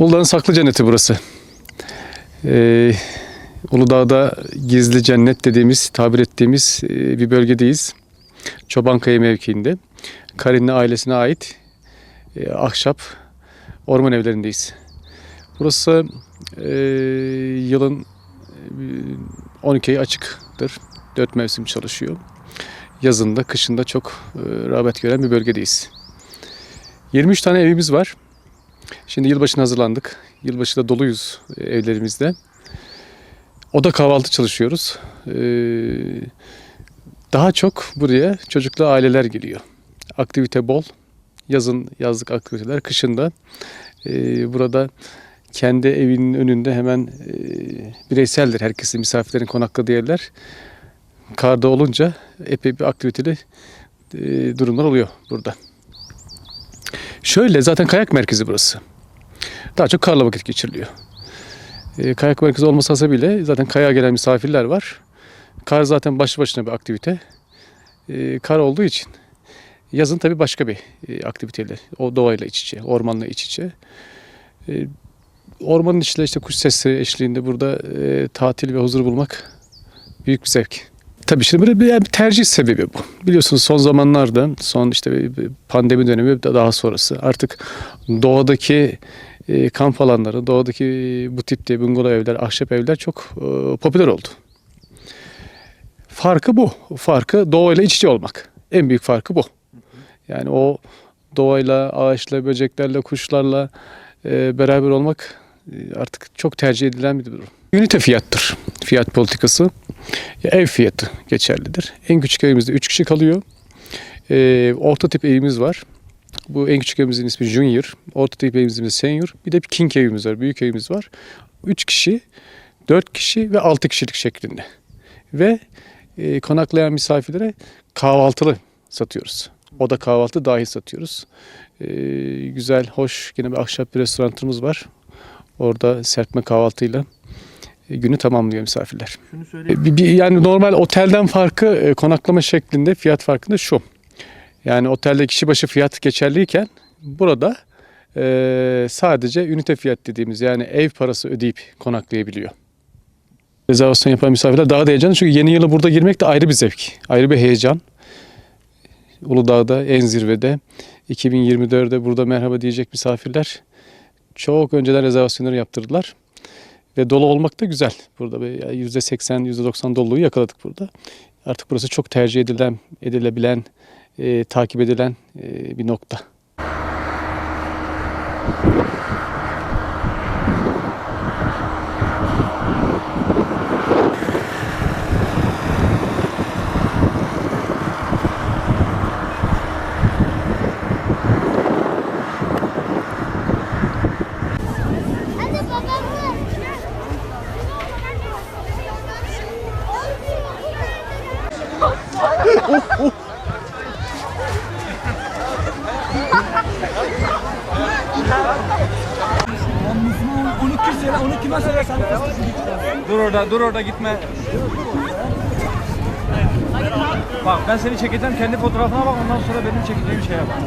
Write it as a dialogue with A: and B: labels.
A: Uludağ'ın saklı cenneti burası. Ee, Uludağ'da gizli cennet dediğimiz, tabir ettiğimiz e, bir bölgedeyiz. Çobankaya mevkiinde. Karinli ailesine ait e, ahşap orman evlerindeyiz. Burası e, yılın e, 12 ayı açıktır. 4 mevsim çalışıyor. Yazında, kışında çok e, rağbet gören bir bölgedeyiz. 23 tane evimiz var. Şimdi yılbaşına hazırlandık. Yılbaşı da doluyuz e, evlerimizde. Oda kahvaltı çalışıyoruz. Ee, daha çok buraya çocuklu aileler geliyor. Aktivite bol. Yazın yazlık aktiviteler, kışında e, burada kendi evinin önünde hemen e, bireyseldir herkesin misafirlerin konakladığı yerler. Karda olunca epey bir aktiviteli e, durumlar oluyor burada. Şöyle zaten kayak merkezi burası. Daha çok karla vakit geçiriliyor. E, kayak merkezi olmasa bile zaten kayağa gelen misafirler var. Kar zaten başlı başına bir aktivite. E, kar olduğu için yazın tabii başka bir e, aktiviteyle. O doğayla iç içe, ormanla iç içe. E, ormanın içinde işte kuş sesleri eşliğinde burada e, tatil ve huzur bulmak büyük bir zevk. Tabii şimdi böyle bir, yani bir tercih sebebi bu. Biliyorsunuz son zamanlarda, son işte pandemi dönemi daha sonrası artık doğadaki e, kamp alanları, doğadaki bu tipte bungalov evler, ahşap evler çok e, popüler oldu. Farkı bu. Farkı doğayla iç içe olmak. En büyük farkı bu. Yani o doğayla, ağaçla, böceklerle, kuşlarla e, beraber olmak artık çok tercih edilen bir durum. Ünite fiyattır. Fiyat politikası. Ev fiyatı geçerlidir. En küçük evimizde 3 kişi kalıyor. E, orta tip evimiz var. Bu en küçük evimizin ismi Junior. Orta tip evimizin ismi Senior. Bir de bir King evimiz var. Büyük evimiz var. 3 kişi, 4 kişi ve 6 kişilik şeklinde. Ve e, konaklayan misafirlere kahvaltılı satıyoruz. O da kahvaltı dahi satıyoruz. E, güzel, hoş yine bir ahşap bir restoranımız var. Orada serpme kahvaltıyla günü tamamlıyor misafirler. E, bir- bir- yani normal otelden farkı e, konaklama şeklinde fiyat farkında şu. Yani otelde kişi başı fiyat geçerliyken burada e, sadece ünite fiyat dediğimiz yani ev parası ödeyip konaklayabiliyor. Rezervasyon yapan misafirler daha da heyecanlı çünkü yeni yıla burada girmek de ayrı bir zevk, ayrı bir heyecan. Uludağ'da en zirvede 2024'de burada merhaba diyecek misafirler çok önceden rezervasyonları yaptırdılar. Ve dolu olmak da güzel. Burada bir %80, %90 doluluğu yakaladık burada. Artık burası çok tercih edilen, edilebilen, e, takip edilen e, bir nokta.
B: Onu kim söyle, onu kime söylersen. Dur orada, dur orada gitme. Bak ben seni çekeceğim, kendi fotoğrafına bak ondan sonra benim çekeceğim şeye bak.